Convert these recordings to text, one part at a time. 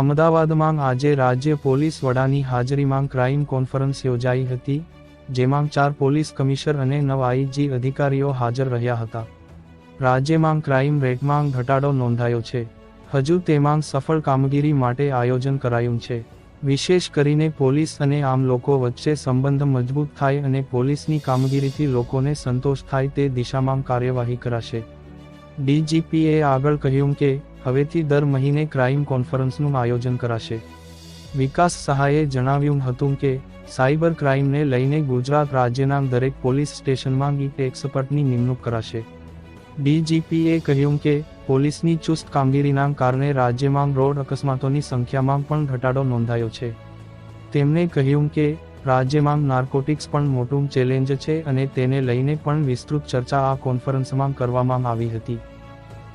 અમદાવાદમાં આજે રાજ્ય પોલીસ વડાની હાજરીમાં ક્રાઇમ કોન્ફરન્સ યોજાઈ હતી, જેમાં ચાર પોલીસ કમિશનર અને નવ આઈજી અધિકારીઓ હાજર રહ્યા હતા. રાજ્યમાં ક્રાઇમ રેટમાં ઘટાડો નોંધાયો છે. હજુ તેમાં સફળ કામગીરી માટે આયોજન કરાયું છે. વિશેષ કરીને પોલીસ અને આમ લોકો વચ્ચે સંબંધ મજબૂત થાય અને પોલીસની કામગીરીથી લોકોને સંતોષ થાય તે દિશામાં કાર્યવાહી કરાશે. ડીજીપીએ આગળ કહ્યું કે હવેથી દર મહિને ક્રાઇમ કોન્ફરન્સનું આયોજન કરાશે. વિકાસ સહાયે જણાવ્યું હતું કે, સાયબર ક્રાઇમને લઈને ગુજરાત રાજ્યના દરેક પોલીસ સ્ટેશનમાં ઈ એક્સપર્ટની નિમણૂક કરાશે. ડીજીપીએ કહ્યું કે, પોલીસની ચુસ્ત કામગીરીના કારણે રાજ્યમાં રોડ અકસ્માતોની સંખ્યામાં પણ ઘટાડો નોંધાયો છે. તેમણે કહ્યું કે, રાજ્યમાં નાર્કોટિક્સ પણ મોટું ચેલેન્જ છે અને તેને લઈને પણ વિસ્તૃત ચર્ચા આ કોન્ફરન્સમાં કરવામાં આવી હતી.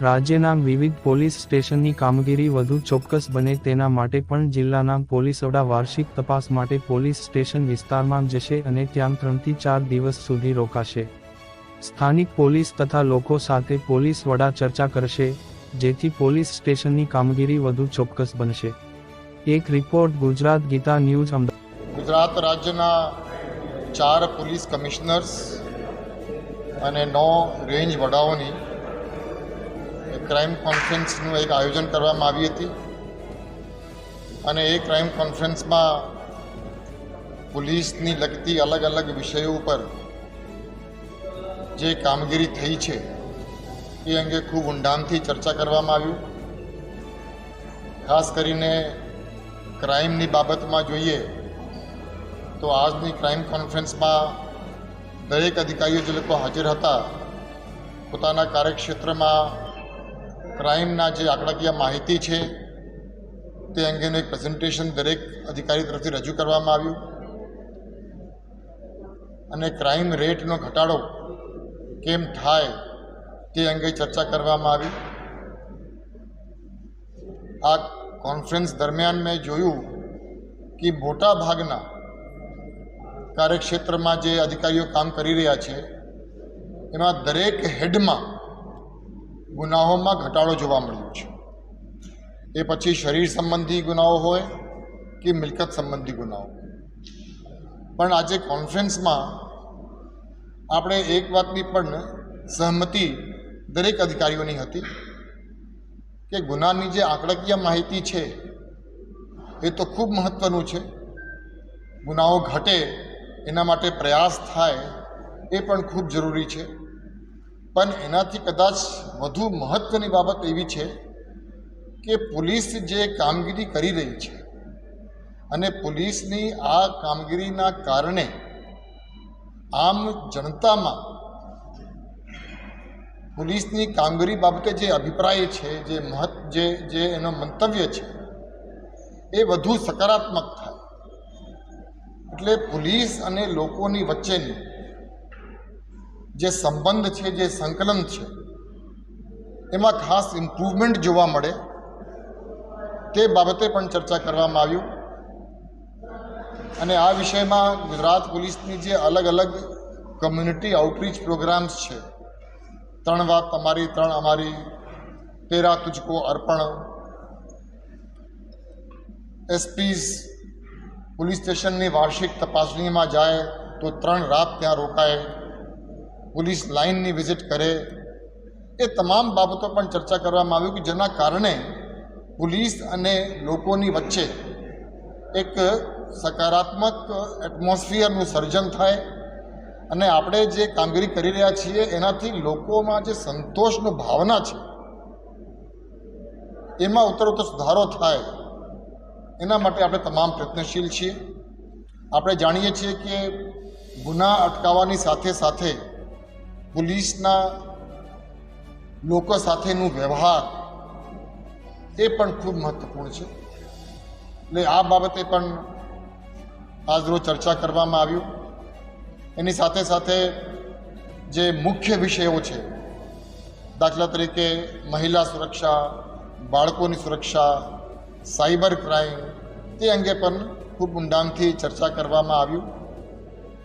રાજ્યના વિવિધ પોલીસ સ્ટેશનની કામગીરી વધુ ચોક્કસ બને તેના માટે પણ જિલ્લાના પોલીસ વડા વાર્ષિક તપાસ માટે પોલીસ સ્ટેશન વિસ્તારમાં જશે અને ત્યાં ત્રણથી ચાર દિવસ સુધી રોકાશે. સ્થાનિક પોલીસ તથા લોકો સાથે પોલીસ વડા ચર્ચા કરશે, જેથી પોલીસ સ્ટેશનની કામગીરી વધુ ચોક્કસ બનશે. એક રિપોર્ટ ગુજરાત ગીતા ન્યૂઝ અમદાવાદ. ગુજરાત રાજ્યના ચાર પોલીસ કમિશનર્સ અને નौ રેન્જ વડાઓની ક્રાઇમ કોન્ફરન્સનું એક આયોજન કરવામાં આવી હતી. અને એ ક્રાઇમ કોન્ફરન્સમાં પોલીસની લગતી અલગ અલગ વિષયો ઉપર જે કામગીરી થઈ છે, એ અંગે ખૂબ ઊંડાણથી ચર્ચા કરવામાં આવ્યું ખાસ કરીને ક્રાઇમની બાબતમાં જોઈએ તો આજની ક્રાઇમ કોન્ફરન્સમાં દરેક અધિકારીઓ જે લોકો હાજર હતા, પોતાના કાર્યક્ષેત્રમાં ક્રાઇમના જે આંકડાકીય માહિતી છે, તે અંગેનું એક પ્રેઝન્ટેશન દરેક અધિકારી તરફથી રજૂ કરવામાં આવ્યું. અને ક્રાઇમ રેટનો ઘટાડો કેમ થાય તે અંગે ચર્ચા કરવામાં આવી. આ કોન્ફરન્સ દરમિયાન મેં જોયું કે મોટા ભાગના કાર્યક્ષેત્રમાં જે અધિકારીઓ કામ કરી રહ્યા છે, એમાં દરેક હેડમાં ગુનાઓમાં ઘટાડો જોવા મળ્યો છે. એ પછી શરીર સંબંધી ગુનાઓ હોય કે મિલકત સંબંધી ગુનાઓ પણ આજે કોન્ફરન્સમાં આપણે એક વાતની પણ સહમતિ દરેક અધિકારીઓની હતી કે ગુનાની જે આંકડાકીય માહિતી છે એ તો ખૂબ મહત્ત્વનું છે. ગુનાઓ ઘટે એના માટે પ્રયાસ થાય એ પણ ખૂબ જરૂરી છે. પણ એનાથી કદાચ વધુ મહત્ત્વની બાબત એવી છે કે પોલીસ જે કામગીરી કરી રહી છે અને પોલીસની આ કામગીરીના કારણે આમ જનતામાં પોલીસની કામગીરી બાબતે જે અભિપ્રાય છે, જે મહત્ જે જે એનો મંતવ્ય છે, એ વધુ સકારાત્મક થાય. એટલે પોલીસ અને લોકોની વચ્ચેની જે સંબંધ છે, જે સંકલન છે, એમાં ખાસ ઇમ્પ્રુવમેન્ટ જોવા મળે. તે બાબતે પણ ચર્ચા કરવામાં આવ્યું અને આ વિષયમાં ગુજરાત પોલીસની જે અલગ અલગ કમ્યુનિટી આઉટરીચ પ્રોગ્રામ્સ છે, ત્રણ વાત તમારી, ત્રણ અમારી, તેરા તુજકો અર્પણ, એસપીઝ, પોલીસ સ્ટેશનની વાર્ષિક તપાસણીમાં જાય તો ત્રણ રાત ત્યાં રોકાય. પોલીસ લાઇનની વિઝિટ કરે, એ તમામ બાબતો પણ ચર્ચા કરવામાં આવ્યું કે જેના કારણે પોલીસ અને લોકોની વચ્ચે એક સકારાત્મક એટમોસ્ફિયરનું સર્જન થાય અને આપણે જે કામગીરી કરી રહ્યા છીએ, એનાથી લોકોમાં જે સંતોષની ભાવના છે, એમાં ઉત્તરોત્તર સુધારો થાય, એના માટે આપણે તમામ પ્રયત્નશીલ છીએ. આપણે જાણીએ છીએ કે ગુના અટકાવવાની સાથે સાથે પોલીસના લોકો સાથેનું વ્યવહાર એ પણ ખૂબ મહત્ત્વપૂર્ણ છે. એટલે આ બાબતે પણ આજરોજ ચર્ચા કરવામાં આવ્યું એની સાથે સાથે જે મુખ્ય વિષયો છે, દાખલા તરીકે મહિલા સુરક્ષા, બાળકોની સુરક્ષા, સાયબર ક્રાઇમ, તે અંગે પણ ખૂબ ઊંડાણથી ચર્ચા કરવામાં આવ્યું.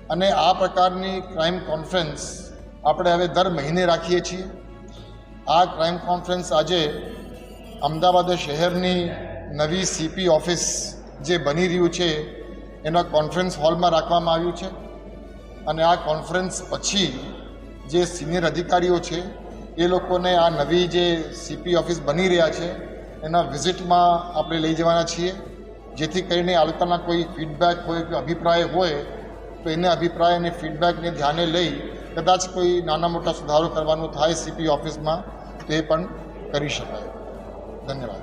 અને આ પ્રકારની ક્રાઇમ કોન્ફરન્સ આપણે હવે દર મહિને રાખીએ છીએ. આ ક્રાઇમ કોન્ફરન્સ આજે અમદાવાદ શહેરની નવી સીપી ઓફિસ જે બની રહ્યું છે, એના કોન્ફરન્સ હોલમાં રાખવામાં આવ્યું છે. અને આ કોન્ફરન્સ પછી જે સિનિયર અધિકારીઓ છે, એ લોકોને આ નવી જે સીપી ઓફિસ બની રહ્યા છે, એના વિઝિટમાં આપણે લઈ જવાના છીએ. જેથી કરીને આ લોકોના કોઈ ફીડબેક હોય કે અભિપ્રાય હોય તો એને અભિપ્રાય અને ફીડબેકને ધ્યાને લઈ કદાચ કોઈ નાના મોટા સુધારો કરવાનો થાય સીપી ઓફિસમાં, તો એ પણ કરી શકાય. ધન્યવાદ.